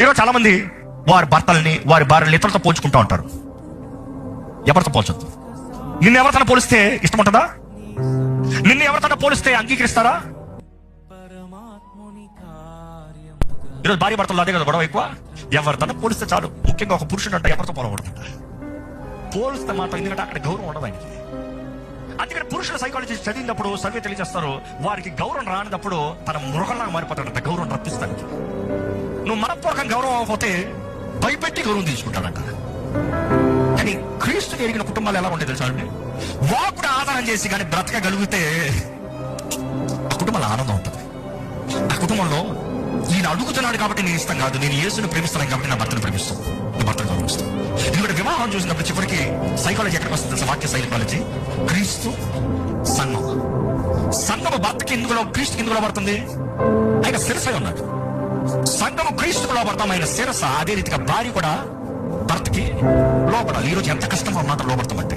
ఈరోజు చాలా మంది వారి భర్తల్ని వారి భార్యలు ఇతరులతో పోల్చుకుంటూ ఉంటారు. ఎవరితో పోల్చొద్దు. నిన్ను ఎవరితో పోలిస్తే ఇష్టం ఉంటుందా? నిన్ను ఎవరితో పోలిస్తే అంగీకరిస్తారా? ఈరోజు భార్య భర్తలు అదే కదా గొడవ ఎక్కువ? ఎవరితో పోలిస్తే చాలు. ముఖ్యంగా ఒక పురుషుడు అంటే ఎవరితో పోలకూడదు. పోలిస్తే మాత్రం ఎందుకంటే అక్కడ గౌరవం ఉండదు ఆయనకి. అందుకని పురుషుల సైకాలజీ చదివినప్పుడు సర్వే తెలియజేస్తారు. వారికి గౌరవం రానిదప్పుడు తన మృగంలాగా మారిపోతాడంట గౌరవం రప్పిస్తానికి. నువ్వు మనపూర్వకం గౌరవం అవ్వకపోతే భయపెట్టి గౌరవం తీసుకుంటాడంట కానీ క్రీస్తుని ఎరిగిన కుటుంబాలు ఎలా ఉంటాయి తెలుసా అండి? వాకుడు ఆధారం చేసి కానీ బ్రతకగలిగితే ఆ కుటుంబంలో ఆనందం ఉంటుంది. ఆ కుటుంబంలో ఈయన అడుగుతున్నాడు కాబట్టి నేను ఇష్టం కాదు నేను యేసును ప్రేమిస్తున్నాను కాబట్టి నా భర్తను ప్రేమిస్తాను. నా భర్తను గౌరవిస్తాను. ఎందుకంటే వివాహం చూసినప్పుడు చివరికి సైకాలజీ ఎక్కడికి వస్తుంది తెలుసా? వాక్య సైకాలజీ క్రీస్తు సంఘం. సంఘము భర్తకి ఎందుకు క్రీస్తుకి ఎందుకు పడుతుంది ఆయన శిరసై ఉన్నాడు. సంఘము క్రీస్తుకు లోపడతామైన శిరస అదే రీతిగా భార్య కూడా భర్తకి లోపడాలి. ఈరోజు ఎంత కష్టమో మాట లోపడతామంటే.